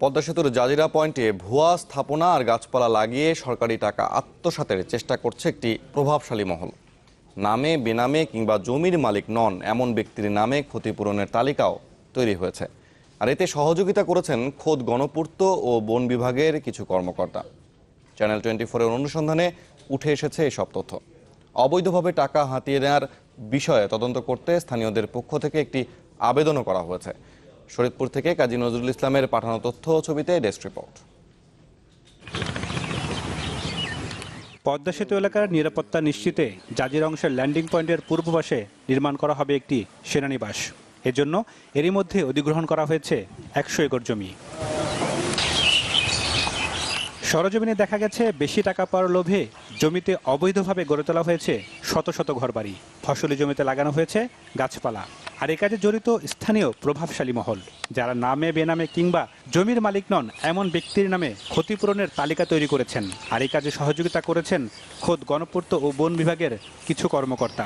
পদ্মা সেতুর জাজিরা পয়েন্টে ভুয়া স্থাপনা আর গাছপালা লাগিয়ে সরকারি টাকা আত্মসাতের চেষ্টা করছে একটি প্রভাবশালী মহল। নামে, বেনামে কিংবা জমির মালিক নন, এমন ব্যক্তির নামে ক্ষতিপূরণের তালিকাও তৈরি হয়েছে। আর এতে সহযোগিতা করেছেন খোদ গণপূর্ত ও বন বিভাগের কিছু কর্মকর্তা। চ্যানেল টোয়েন্টি ফোরের অনুসন্ধানে উঠে এসেছে এসব তথ্য। অবৈধভাবে টাকা হাতিয়ে নেওয়ার বিষয়ে তদন্ত করতে স্থানীয়দের পক্ষ থেকে একটি আবেদনও করা হয়েছে। শরীদপুর থেকে কাজী নজরুল ইসলামের পাঠানো তথ্য ও ছবিতে ডেস্ক রিপোর্ট। পদ্মা সেতু এলাকার নিরাপত্তা নিশ্চিতে জাজির অংশের ল্যান্ডিং পয়েন্টের পূর্ব পাশে নির্মাণ করা হবে একটি সেনানিবাস। এজন্য এরই মধ্যে অধিগ্রহণ করা হয়েছে একশো একর জমি। সরজমিনে দেখা গেছে, বেশি টাকা পাওয়ার লোভে জমিতে অবৈধভাবে গড়ে তোলা হয়েছে শত শত ঘরবাড়ি। ফসলি জমিতে লাগানো হয়েছে গাছপালা। আর এ কাজে জড়িত স্থানীয় প্রভাবশালী মহল, যারা নামে, বেনামে কিংবা জমির মালিক নন, এমন ব্যক্তির নামে ক্ষতিপূরণের তালিকা তৈরি করেছেন। আর এই কাজে সহযোগিতা করেছেন খোদ গণপূর্ত ও বন বিভাগের কিছু কর্মকর্তা।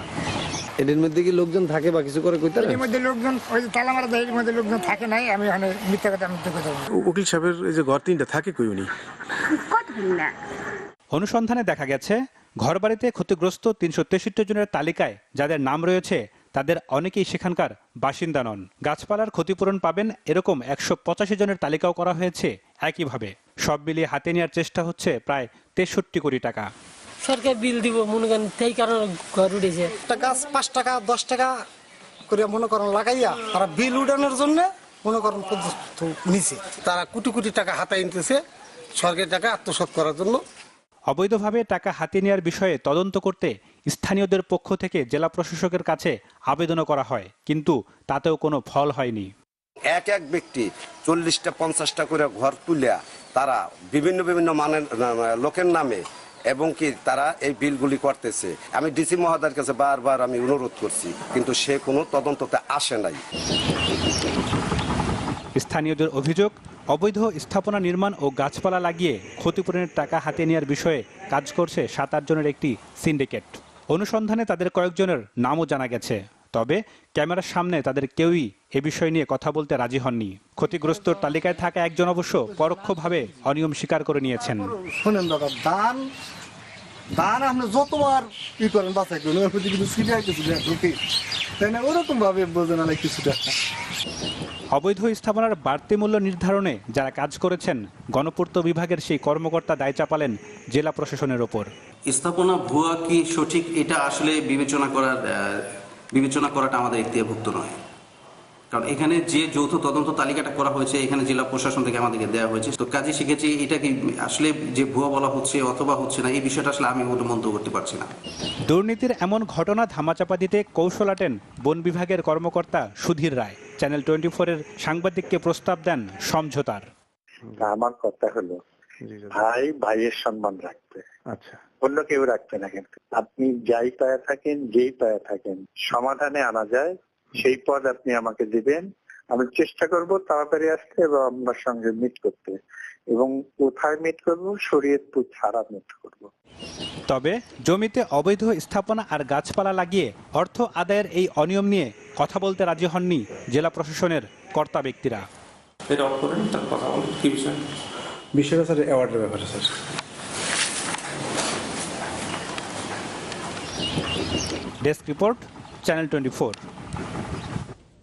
মধ্যে কি লোকজন থাকে বা কিছু করে কইতে এর মধ্যে লোকজন ওই তালা মারা দেয় এর মধ্যে লোকজন থাকে নাই আমি ওখানে মিথ্যা কথা মিথ্যা কথা উকিল সাহেবের এই যে ঘর তিনটা থাকে কই উনি? অনুসন্ধানে দেখা গেছে ঘরবাড়িতে ক্ষতিগ্রস্ত তিনশো তেষট্টি জনের তালিকায় যাদের নাম রয়েছে তাদের অনেকেই সেখানকার বাসিন্দা নন। গাছপালার ক্ষতিপূরণ পাবেন এরকম একশো পঁচাশি জনের তালিকাও করা হয়েছে একইভাবে। সব মিলিয়ে হাতে নেওয়ার চেষ্টা হচ্ছে প্রায় তেষট্টি কোটি টাকা। সরকার বিল দিব মনে করেন সেই কারণে ঘর উঠেছে। একটা গাছ পাঁচ টাকা দশ টাকা করে মনে করেন লাগাইয়া তারা বিল উঠানোর জন্য মনে করেন পর্যন্ত নিছে। তারা কোটি কোটি টাকা হাতায় নিতেছে সরকারি টাকা আত্মসাৎ করার জন্য। অবৈধভাবে টাকা হাতে নেওয়ার বিষয়ে তদন্ত করতে স্থানীয়দের পক্ষ থেকে জেলা প্রশাসকের কাছে আবেদনও করা হয় কিন্তু তাতেও কোনো ফল হয়নি। এক এক ব্যক্তি চল্লিশটা পঞ্চাশটা করে ঘর তুলিয়া তারা বিভিন্ন বিভিন্ন মানের লোকের নামে এবং কি তারা এই বিলগুলি করতেছে। আমি ডিসি মহাদার কাছে বারবার আমি অনুরোধ করছি, কিন্তু সে কোনো তদন্ততে আসে নাই। স্থানীয়দের অভিযোগ, অবৈধ স্থাপনা নির্মাণ ও গাছপালা লাগিয়ে ক্ষতিপূরণের টাকা হাতে নেওয়ার বিষয়ে কাজ করছে সাত, আট জনের একটি সিন্ডিকেট। অনুসন্ধানে তাদের কয়েকজনের নামও জানা গেছে। তবে ক্যামেরার সামনে তাদের কেউই এ বিষয় নিয়ে কথা বলতে রাজি হননি। ক্ষতিগ্রস্ত তালিকায় থাকা একজন অবশ্য পরোক্ষভাবে অনিয়ম স্বীকার করে নিয়েছেন। শোনেন দাদা দান দান আপনি যতবার ই করেন বাঁচাই করেন ওর প্রতি কিন্তু সিরিয়াস কিছু ঢুকে। তাই না ওরকম ভাবে বোঝে না। কিছুটা অবৈধ স্থাপনার বাড়তি মূল্য নির্ধারণে যারা কাজ করেছেন গণপূর্ত বিভাগের সেই কর্মকর্তা দায় চাপালেন জেলা প্রশাসনের ওপর। স্থাপনা ভুয়া কি সঠিক এটা আসলে বিবেচনা করার বিবেচনা করাটা আমাদের ইতিভুক্ত নয়। কারণ এখানে যে যৌথ তদন্ত তালিকাটা করা হয়েছে এখানে জেলা প্রশাসন থেকে আমাদেরকে দেওয়া হয়েছে। তো কাজে শিখেছি এটা কি আসলে যে ভুয়া বলা হচ্ছে অথবা হচ্ছে না এই বিষয়টা আসলে আমি মন্তব্য করতে পারছি না। দুর্নীতির এমন ঘটনা ধামাচাপা দিতে কৌশল আটেন বন বিভাগের কর্মকর্তা সুধীর রায়। চ্যানেল টোয়েন্টি ফোরের সাংবাদিককে প্রস্তাব দেন সমঝোতার। আমার কথা হলো। ভাই ভাইয়ের সম্মান রাখতে। আচ্ছা। অন্য কেউ রাখতে না কিন্তু। আপনি যাই পায়ে থাকেন যেই পায়ে থাকেন সমাধানে আনা যায় সেই পদ আপনি আমাকে দিবেন। আমি চেষ্টা করব তাড়াতাড়ি আসতে এবং আপনার সঙ্গে মিট করতে। এবং কোথায় মিট করব? শরীয়তপুর ছাড়া মিট করব। তবে জমিতে অবৈধ স্থাপনা আর গাছপালা লাগিয়ে অর্থ আদায়ের এই অনিয়ম নিয়ে কথা বলতে রাজি হননি জেলা প্রশাসনের কর্তা ব্যক্তিরা। এটা অফ করেন তার কথা বলুন কি বিষয়? বিষয়টা স্যার অ্যাওয়ার্ডের ব্যাপারে sir. Desk report channel twenty